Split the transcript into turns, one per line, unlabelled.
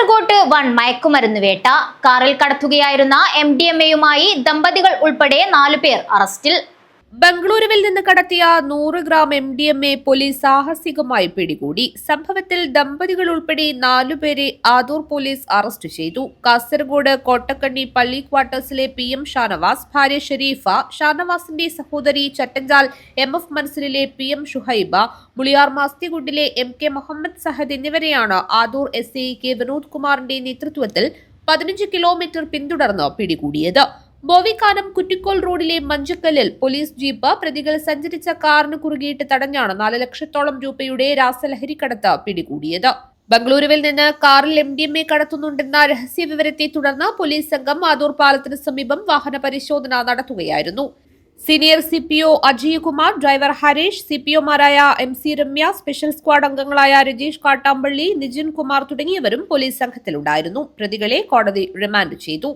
കാസർഗോട്ട് one മയക്കുമരുന്ന് വേട്ട. കാറിൽ കടത്തുകയായിരുന്ന എം ഡി എം എയുമായി ദമ്പതികൾ ഉൾപ്പെടെ നാലുപേർ അറസ്റ്റിൽ.
ബംഗളൂരുവിൽ നിന്ന് കടത്തിയ നൂറ് gram M D M A police സാഹസികമായി പിടികൂടി. സംഭവത്തിൽ ദമ്പതികൾ ഉൾപ്പെടെ നാലുപേരെ ആദൂർ പോലീസ് അറസ്റ്റ് ചെയ്തു. കാസർഗോഡ് കോട്ടക്കണ്ണി പള്ളി ക്വാർട്ടേഴ്സിലെ പി എം ഷാനവാസ് ഭാര്യ ഷെരീഫ ഷാനവാസിന്റെ സഹോദരി ചട്ടഞ്ചാൽ എം എഫ് മൻസിലെ പി എം ഷുഹൈബ മുളിയാർ മാസ്തികുണ്ടിലെ എം കെ മുഹമ്മദ് സഹദ് എന്നിവരെയാണ് Adoor S I K Vinod കുമാറിന്റെ നേതൃത്വത്തിൽ പതിനഞ്ച് കിലോമീറ്റർ പിന്തുടർന്ന് പിടികൂടിയത്. ബോവിക്കാനം കുറ്റിക്കോൾ റോഡിലെ മഞ്ചക്കല്ലിൽ പോലീസ് ജീപ്പ് പ്രതികൾ സഞ്ചരിച്ച കാറിന് കുറുകിയിട്ട് തടഞ്ഞാണ് നാല് ലക്ഷത്തോളം രൂപയുടെ രാസലഹരിക്കടത്ത് പിടികൂടിയത്. ബംഗളൂരുവിൽ നിന്ന് കാറിൽ എം ഡി എം എ കടത്തുന്നുണ്ടെന്ന രഹസ്യ വിവരത്തെ തുടർന്ന് പോലീസ് സംഘം ആദൂർ പാലത്തിന് സമീപം വാഹന പരിശോധന നടത്തുകയായിരുന്നു. Senior C P O Ajaykumar driver Harish C P ഒമാരായ M C Ramya special squad അംഗങ്ങളായ രജീഷ് കാട്ടാമ്പള്ളി നിജിൻ കുമാർ തുടങ്ങിയവരും പോലീസ് സംഘത്തിലുണ്ടായിരുന്നു. പ്രതികളെ കോടതി റിമാൻഡ് ചെയ്തു.